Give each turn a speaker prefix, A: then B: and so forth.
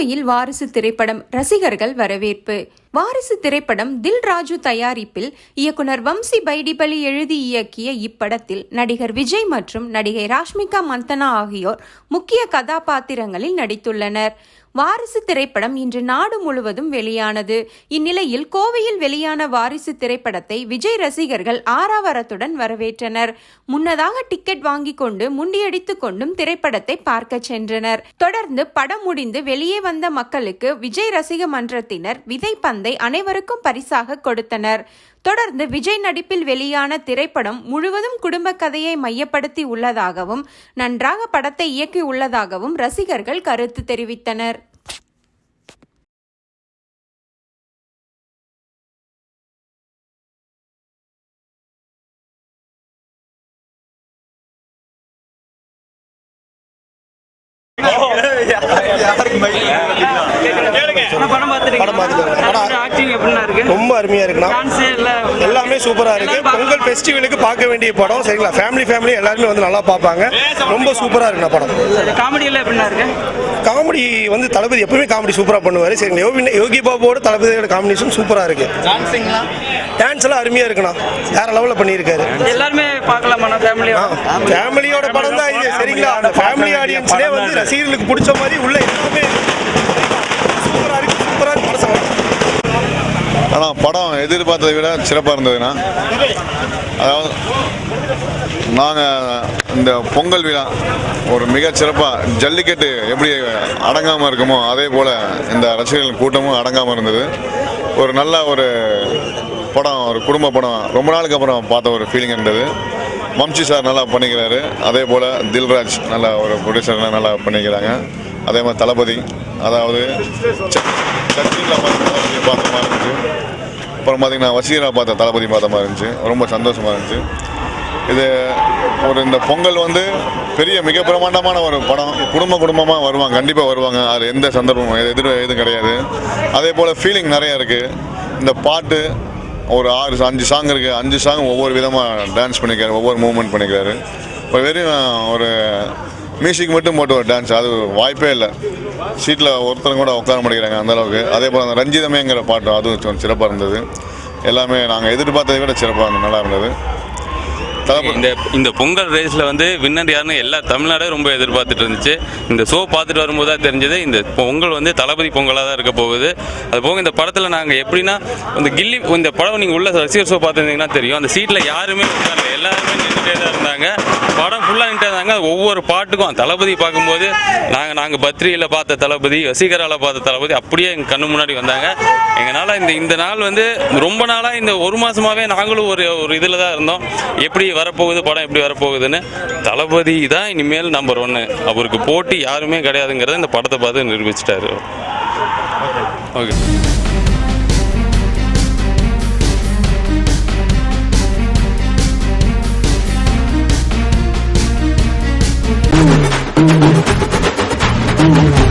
A: கோவையில் வாரிசு திரைப்படம் ரசிகர்கள் வரவேற்பு. வாரிசு திரைப்படம் தில் ராஜு தயாரிப்பில் இயக்குனர் வம்சி பைடிபலி எழுதி இயக்கிய இப்படத்தில் நடிகர் விஜய் மற்றும் நடிகை ராஷ்மிகா மந்தனா ஆகியோர் முக்கிய கதாபாத்திரங்களில் நடித்துள்ளனர். வாரிசு திரைப்படம் இன்று நாடு முழுவதும் வெளியானது. இந்நிலையில் கோவையில் வெளியான வாரிசு திரைப்படத்தை விஜய் ரசிகர்கள் ஆறாவரத்துடன் வரவேற்றனர். முன்னதாக டிக்கெட் வாங்கிக் கொண்டு முண்டியடித்துக் கொண்டும் திரைப்படத்தை பார்க்க சென்றனர். தொடர்ந்து படம் முடிந்து வெளியே வந்த மக்களுக்கு விஜய் ரசிக மன்றத்தினர் விதைப்பந்தை அனைவருக்கும் பரிசாக கொடுத்தனர். தொடர்ந்து விஜய் நடிப்பில் வெளியான திரைப்படம் முழுவதும் குடும்ப கதையை மையப்படுத்தி உள்ளதாகவும் நன்றாக படத்தை இயக்கி உள்ளதாகவும் ரசிகர்கள் கருத்து தெரிவித்தனர்.
B: படம்
C: ரொம்ப அருமையா இருக்குண்ணா.
B: டான்ஸ் எல்லாம்
C: எல்லாமே சூப்பரா இருக்கு. பொங்கல் ஃபெஸ்டிவலுக்கு பார்க்க வேண்டிய படம் சரிங்களா? ஃபேமிலி ஃபேமிலி எல்லாருமே வந்து நல்லா பார்ப்பாங்க. ரொம்ப சூப்பரா இருக்குண்ணா படம்.
B: காமெடி எல்லாம் எப்படின்னா இருக்கு?
C: காமெடி வந்து தளபதி எப்பவுமே காமெடி சூப்பரா பண்ணுவாரு. சரிங்களா? யோகி யோகி பாபுவோட தளபதியோட காம்பினேஷன் சூப்பரா இருக்கு. டான்ஸ் எல்லாம் அருமையா இருக்குண்ணா. வேற லெவல்ல பண்ணியிருக்காரு.
B: எல்லாருமே பார்க்கலாமா ஃபேமிலி
C: ஃபேமிலியோட படம் தான் இது சரிங்களா? அந்த ஃபேமிலி ஆடியன்ஸ்லேயே வந்து ரசிகர்களுக்கு பிடிச்ச மாதிரி உள்ள எல்லாமே சூப்பரா இருக்கு சூப்பரா இருக்கு படம் சொல்லலாம்.
D: ஆனால் படம் எதிர்பார்த்ததை விட சிறப்பாக இருந்ததுண்ணா. அதாவது நாங்கள் இந்த பொங்கல் விழா ஒரு மிக சிறப்பாக ஜல்லிக்கட்டு எப்படி அடங்காமல் இருக்குமோ அதே போல் இந்த ரசிகர்கள் கூட்டமும் அடங்காமல் இருந்தது. ஒரு நல்ல ஒரு படம் ஒரு குடும்ப படம். ரொம்ப நாளுக்கு அப்புறம் பார்த்த ஒரு ஃபீலிங் இருந்தது. மம்சி சார் நல்லா பண்ணிக்கிறாரு. அதே போல் தில்ராஜ் நல்லா ஒரு ப்ரொடியூசர் நல்லா பண்ணிக்கிறாங்க. அதே மாதிரி தளபதி அதாவது சர்ச்சில் பார்த்த மாதிரி இருந்துச்சு. அப்புறம் பார்த்தீங்கன்னா வசீரா பார்த்த தளபதி பார்த்த மாதிரி இருந்துச்சு. ரொம்ப சந்தோஷமாக இருந்துச்சு. இது ஒரு இந்த பொங்கல் வந்து பெரிய மிக பிரமாண்டமான ஒரு படம். குடும்ப குடும்பமாக வருவாங்க கண்டிப்பாக வருவாங்க. அது எந்த சந்தர்ப்பமும் எதிர் எதுவும் கிடையாது. அதே போல் ஃபீலிங் நிறையா இருக்குது இந்த பாட்டு ஒரு ஆறு அஞ்சு சாங் இருக்குது அஞ்சு சாங் ஒவ்வொரு விதமாக டான்ஸ் பண்ணிக்கிறாரு ஒவ்வொரு மூமெண்ட் பண்ணிக்கிறாரு. இப்போ வெறும் ஒரு மியூசிக் மட்டும் போட்டு ஒரு டான்ஸ் அது வாய்ப்பே இல்லை. சீட்டில் ஒருத்தரும் கூட உட்கார மாட்டேங்கிறாங்க அந்த அளவுக்கு. அதே போல் அந்த ரஞ்சிதமேங்கிற பாட்டு அதுவும் கொஞ்சம் சிறப்பாக இருந்தது. எல்லாமே நாங்கள் எதிர்பார்த்ததை விட சிறப்பாக இருந்தது நல்லா இருந்தது.
E: இந்த இந்த பொங்கல் ரேஸில் வந்து வின்னர் யாருன்னு எல்லா தமிழ்நாடே ரொம்ப எதிர்பார்த்துட்டு இருந்துச்சு. இந்த ஷோ பார்த்துட்டு வரும்போது தான் தெரிஞ்சது இந்த பொங்கல் வந்து தளபதி பொங்கலாக தான் இருக்க போகுது. அது போக இந்த படத்தில் நாங்கள் எப்படின்னா இந்த கில்லி இந்த படம் நீங்கள் உள்ள ரசிகர் ஷோ பார்த்துருந்தீங்கன்னா தெரியும். அந்த சீட்டில் யாருமே எல்லாருமே படம் ஃபுல்லாக நின்றுதாங்க இருந்தாங்க. ஒவ்வொரு பாட்டுக்கும் தளபதி பார்க்கும்போது நாங்கள் நாங்கள் பத்ரியில் பார்த்த தளபதி வசீகரால பார்த்த தளபதி அப்படியே எங்கள் கண்ணு முன்னாடி வந்தாங்க. எங்களால் இந்த இந்த நாள் வந்து ரொம்ப நாளாக இந்த ஒரு மாதமாகவே நாங்களும் ஒரு ஒரு இதில் தான் இருந்தோம். எப்படி வரப்போகுது படம் எப்படி வரப்போகுதுன்னு தளபதி தான் இனிமேல் நம்பர் ஒன்று அவருக்கு போட்டி யாருமே கிடையாதுங்கிறத இந்த படத்தை பார்த்து நிரூபிச்சிட்டாரு ஓகே. Música